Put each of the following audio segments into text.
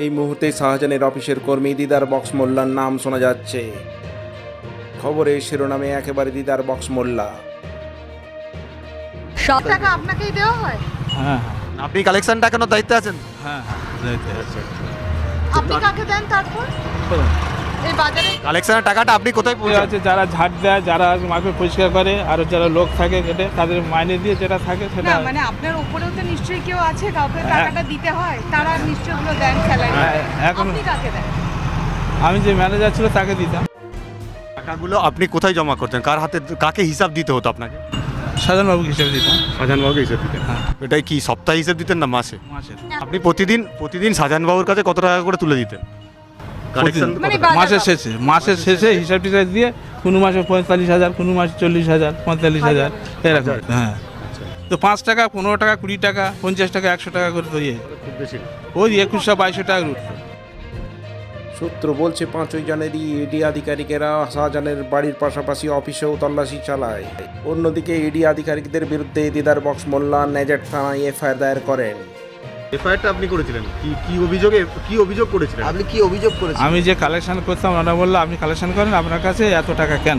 এই মুহূর্তে শাহজাহানের অফিসের কর্মী দিদার বক্স মোল্লার নাম শোনা যাচ্ছে। খবরে শিরোনামে একেবারে দিদার বক্স মোল্লা। সব টাকা আপনাকেই দেওয়া হয়? হ্যাঁ আপনি কালেকশন টাকানোর দায়িত্বে আছেন? হ্যাঁ হ্যাঁ আপনি কাকে দেন তারপর? কালেকশনের টাকাটা আপনি কোথায় পৌঁছান? আছে যারা ঝাড় দেয় যারা মাকে পরিষ্কার করে আর যারা লোক থাকে কেটে তাদের মাইনে দিয়ে যেটা থাকে সেটা মানে আপনার উপরেও তো নিশ্চয়ই কেউ আছে কাউকে হ্যাঁ। টাকাটা দিতে হয় তারা নিশ্চয়ই ওগুলো দেন স্যালারি এখন আপনি কাকে দেন? আমি যে ম্যানেজার ছিল তাকে দিতাম। টাকাগুলো আপনি কোথায় জমা করতেন? কার হাতে কাকে হিসাব দিতে হতো আপনাকে? সাজানবাবু হিসেবে দিতাম। শাহজাহানবাবুকে হিসাব দিতেন। হ্যাঁ। এটাই কি সপ্তাহে হিসাব দিতেন না মাসে? মাসের আপনি প্রতিদিন প্রতিদিন শাহজাহানবাবুর কাছে কত টাকা করে তুলে দিতেন? মাসের শেষে মাসের শেষে হিসাব টিসাব দিয়ে কোনো মাসে পঁয়তাল্লিশ হাজার কোনো মাসে চল্লিশ হাজার পঁয়তাল্লিশ হাজার এরকম। হ্যাঁ। তো পাঁচ টাকা পনেরো টাকা কুড়ি টাকা পঞ্চাশ টাকা একশো টাকা করে তো ইয়ে। ওই একুশশো বাইশশো টাকা উঠতো সূত্র বলছে পাঁচই জানুয়ারি ইডি আধিকারিকেরা শাহজাহানের বাড়ির পাশাপাশি অফিসেও তল্লাশি চালায়। অন্যদিকে ইডি আধিকারিকদের বিরুদ্ধে দিদার বক্স মোল্লা নেজার থানায় এফআইআর দায়ের করেন। এফআইআরটা আপনি করেছিলেন? কি কি অভিযোগে কি অভিযোগ করেছিলেন? আপনি কি অভিযোগ করেছেন আমি যে কালেকশন করতাম ওনারা বলল আপনি কালেকশন করেন আপনার কাছে এত টাকা কেন?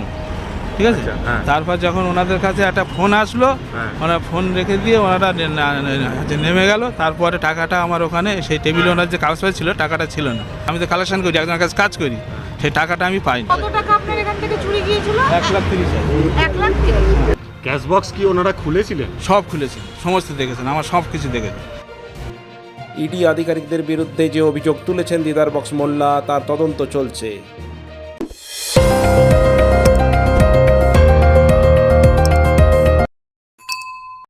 ঠিক আছে? আচ্ছা, হ্যাঁ। তারপর যখন ওনাদের কাছে একটা ফোন আসলো হ্যাঁ। ওনারা ফোন রেখে দিয়ে ওনারা নেমে গেল। তারপরে টাকাটা আমার ওখানে সেই টেবিলে ওনার যে কাগজপত্র ছিল টাকাটা ছিল না। আমি তো কালেকশন করি একজনের কাছে কাজ করি সেই টাকাটা আমি পাইনি কত টাকা আপনার এখান থেকে চুরি গিয়েছিল? এক লাখ তিরিশ এক লাখ তিরিশ ক্যাশ বক্স কি ওনারা খুলেছিলেন? সব খুলেছে সমস্ত দেখেছেন আমার সব কিছু দেখেছে ইডি আধিকারিকদের বিরুদ্ধে যে অভিযোগ তুলেছেন দিদার বক্স মোল্লা তার তদন্ত চলছে।